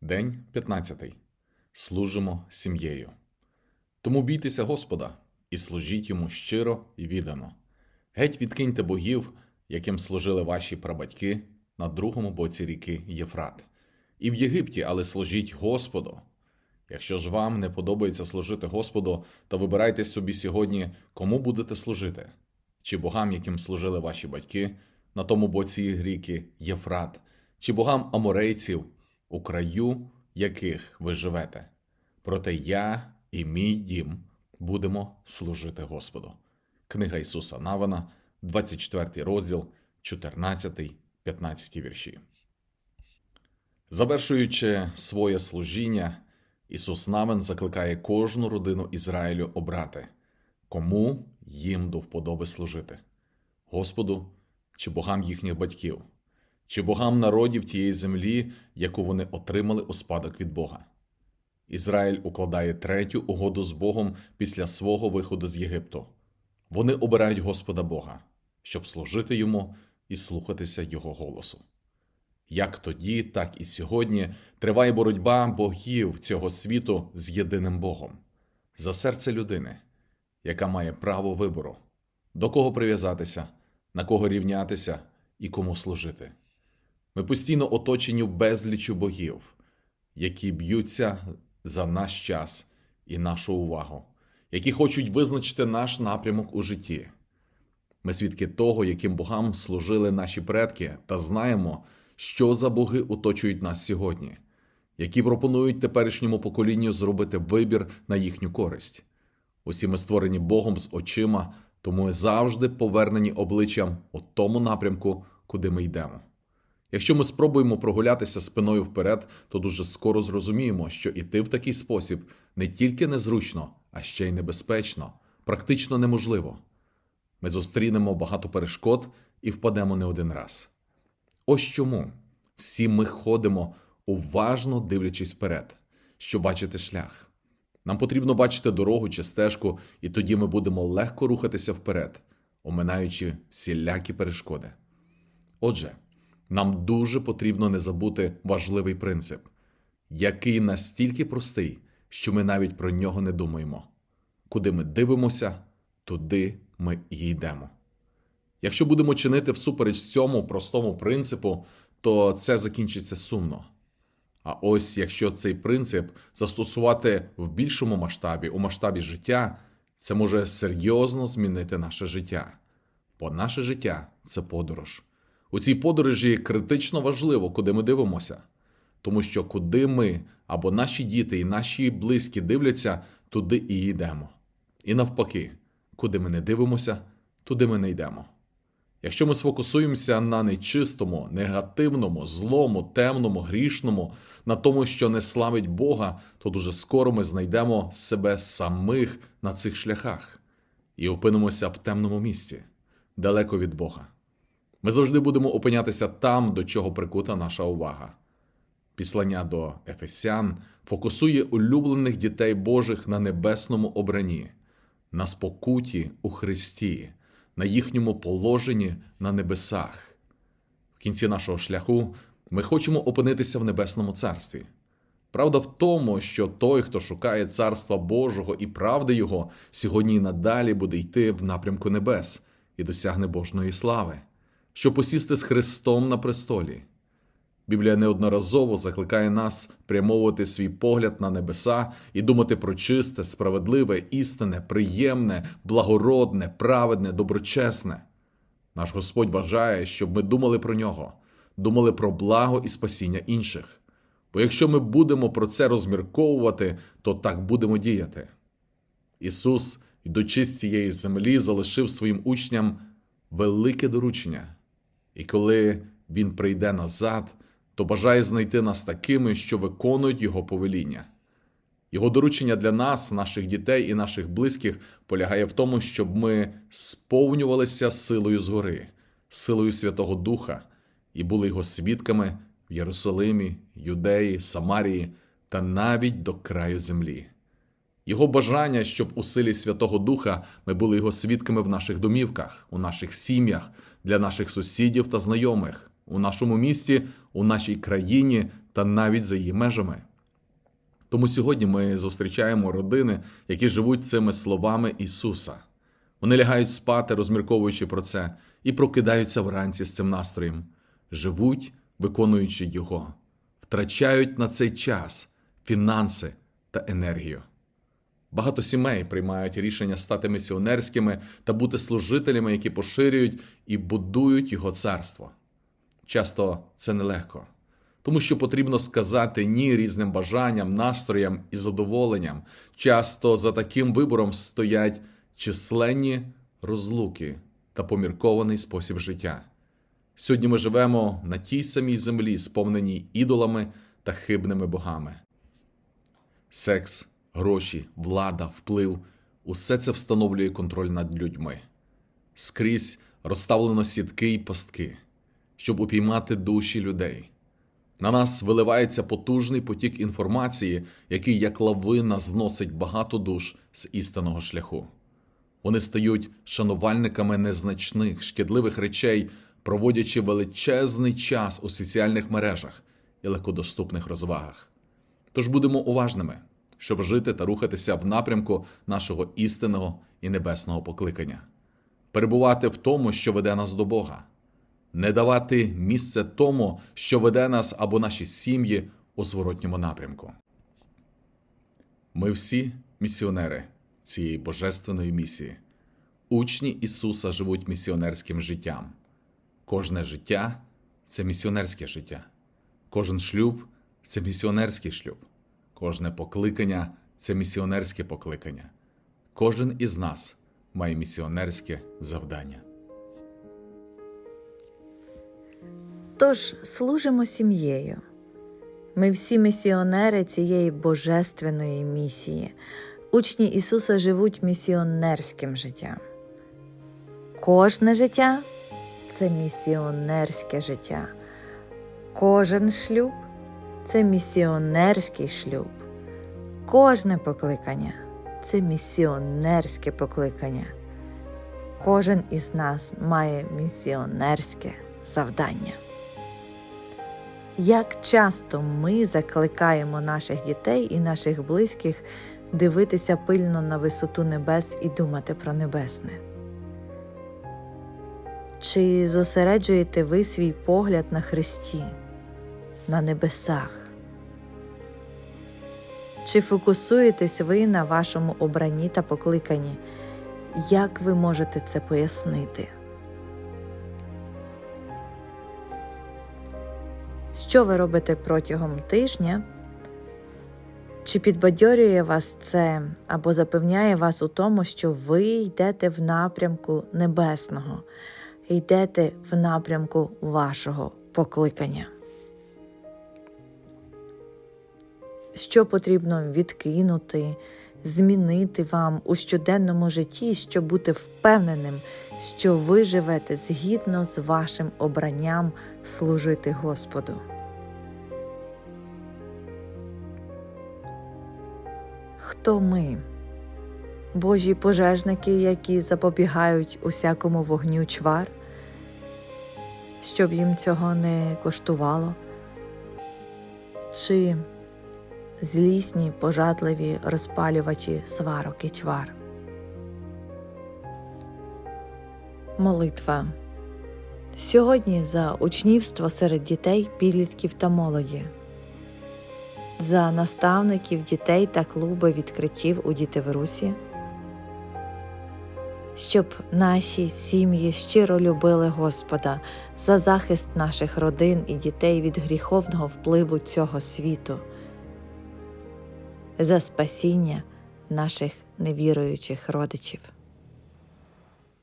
День 15. Служимо сім'єю. Тому бійтеся Господа і служіть йому щиро і віддано. Геть відкиньте богів, яким служили ваші прабатьки на другому боці ріки Єфрат. І в Єгипті, але служіть Господу. Якщо ж вам не подобається служити Господу, то вибирайте собі сьогодні, кому будете служити, чи богам, яким служили ваші батьки на тому боці ріки Єфрат, чи богам аморейців, у краю яких ви живете. Проте я і мій дім будемо служити Господу. Книга Ісуса Навина, 24 розділ, 14, 15 вірші. Завершуючи своє служіння, Ісус Навин закликає кожну родину Ізраїлю обрати, кому їм до вподоби служити Господу чи богам їхніх батьків, чи богам народів тієї землі, яку вони отримали у спадок від Бога. Ізраїль укладає третю угоду з Богом після свого виходу з Єгипту. Вони обирають Господа Бога, щоб служити йому і слухатися Його голосу. Як тоді, так і сьогодні триває боротьба богів цього світу з єдиним Богом за серце людини, яка має право вибору, до кого прив'язатися, на кого рівнятися і кому служити. Ми постійно оточені безлічю богів, які б'ються за наш час і нашу увагу, які хочуть визначити наш напрямок у житті. Ми свідки того, яким богам служили наші предки, та знаємо, що за боги оточують нас сьогодні, які пропонують теперішньому поколінню зробити вибір на їхню користь. Усі ми створені Богом з очима, тому ми завжди повернені обличчям у тому напрямку, куди ми йдемо. Якщо ми спробуємо прогулятися спиною вперед, то дуже скоро зрозуміємо, що іти в такий спосіб не тільки незручно, а ще й небезпечно, практично неможливо. Ми зустрінемо багато перешкод і впадемо не один раз. Ось чому всі ми ходимо, уважно дивлячись вперед, щоб бачити шлях. Нам потрібно бачити дорогу чи стежку, і тоді ми будемо легко рухатися вперед, оминаючи всілякі перешкоди. Отже, нам дуже потрібно не забути важливий принцип, який настільки простий, що ми навіть про нього не думаємо. Куди ми дивимося, туди ми і йдемо. Якщо будемо чинити всупереч цьому простому принципу, то це закінчиться сумно. А ось якщо цей принцип застосувати в більшому масштабі, у масштабі життя, це може серйозно змінити наше життя. Бо наше життя це подорож. У цій подорожі критично важливо, куди ми дивимося, тому що куди ми або наші діти і наші близькі дивляться, туди і йдемо. І навпаки, куди ми не дивимося, туди ми не йдемо. Якщо ми сфокусуємося на нечистому, негативному, злому, темному, грішному, на тому, що не славить Бога, то дуже скоро ми знайдемо себе самих на цих шляхах і опинимося в темному місці, далеко від Бога. Ми завжди будемо опинятися там, до чого прикута наша увага. Післання до Ефесян фокусує улюблених дітей Божих на небесному обранні, на спокуті у Христі, на їхньому положенні на небесах. В кінці нашого шляху ми хочемо опинитися в небесному царстві. Правда в тому, що той, хто шукає царства Божого і правди Його, сьогодні і надалі буде йти в напрямку небес і досягне Божої слави, щоб посісти з Христом на престолі. Біблія неодноразово закликає нас прямовувати свій погляд на небеса і думати про чисте, справедливе, істинне, приємне, благородне, праведне, доброчесне. Наш Господь бажає, щоб ми думали про нього, думали про благо і спасіння інших. Бо якщо ми будемо про це розмірковувати, то так будемо діяти. Ісус, йдучи з цієї землі, залишив своїм учням велике доручення, і коли Він прийде назад, то бажає знайти нас такими, що виконують Його повеління. Його доручення для нас, наших дітей і наших близьких полягає в тому, щоб ми сповнювалися силою згори, силою Святого Духа і були його свідками в Єрусалимі, Юдеї, Самарії та навіть до краю землі. Його бажання, щоб у силі Святого Духа ми були його свідками в наших домівках, у наших сім'ях, для наших сусідів та знайомих, у нашому місті, у нашій країні та навіть за її межами. Тому сьогодні ми зустрічаємо родини, які живуть цими словами Ісуса. Вони лягають спати, розмірковуючи про це, і прокидаються вранці з цим настроєм, живуть, виконуючи Його, втрачають на цей час фінанси та енергію. Багато сімей приймають рішення стати місіонерськими та бути служителями, які поширюють і будують його царство. Часто це нелегко, тому що потрібно сказати ні різним бажанням, настроям і задоволенням. Часто за таким вибором стоять численні розлуки та поміркований спосіб життя. Сьогодні ми живемо на тій самій землі, сповненій ідолами та хибними богами. Секс, гроші, влада, вплив усе це встановлює контроль над людьми. Скрізь розставлено сітки й пастки, щоб упіймати душі людей. На нас виливається потужний потік інформації, який як лавина зносить багато душ з істинного шляху. Вони стають шанувальниками незначних, шкідливих речей, проводячи величезний час у соціальних мережах і легкодоступних розвагах. Тож будемо уважними, щоб жити та рухатися в напрямку нашого істинного і небесного покликання, перебувати в тому, що веде нас до Бога, не давати місце тому, що веде нас або наші сім'ї у зворотньому напрямку. Ми всі місіонери цієї божественної місії. Учні Ісуса живуть місіонерським життям. Кожне життя це місіонерське життя, кожен шлюб це місіонерський шлюб, кожне покликання це місіонерське покликання. Кожен із нас має місіонерське завдання. Тож служимо сім'єю. Ми всі місіонери цієї божественної місії. Учні Ісуса живуть місіонерським життям. Кожне життя це місіонерське життя. Кожен шлюб це місіонерський шлюб. Кожне покликання це місіонерське покликання. Кожен із нас має місіонерське завдання. Як часто ми закликаємо наших дітей і наших близьких дивитися пильно на висоту небес і думати про небесне? Чи зосереджуєте ви свій погляд на Христі, на небесах? Чи фокусуєтесь ви на вашому обранні та покликанні? Як ви можете це пояснити? Що ви робите протягом тижня? Чи підбадьорює вас це або запевняє вас у тому, що ви йдете в напрямку небесного, йдете в напрямку вашого покликання? Що потрібно відкинути, змінити вам у щоденному житті, щоб бути впевненим, що ви живете згідно з вашим обранням служити Господу? Хто ми? Божі пожежники, які запобігають усякому вогню чвар, щоб їм цього не коштувало? Чи злісні, пожадливі розпалювачі сварок і чвар? Молитва. Сьогодні за учнівство серед дітей, підлітків та молоді, за наставників дітей та клуби відкриттів у Дітеврусі, щоб наші сім'ї щиро любили Господа за захист наших родин і дітей від гріховного впливу цього світу, за спасіння наших невіруючих родичів.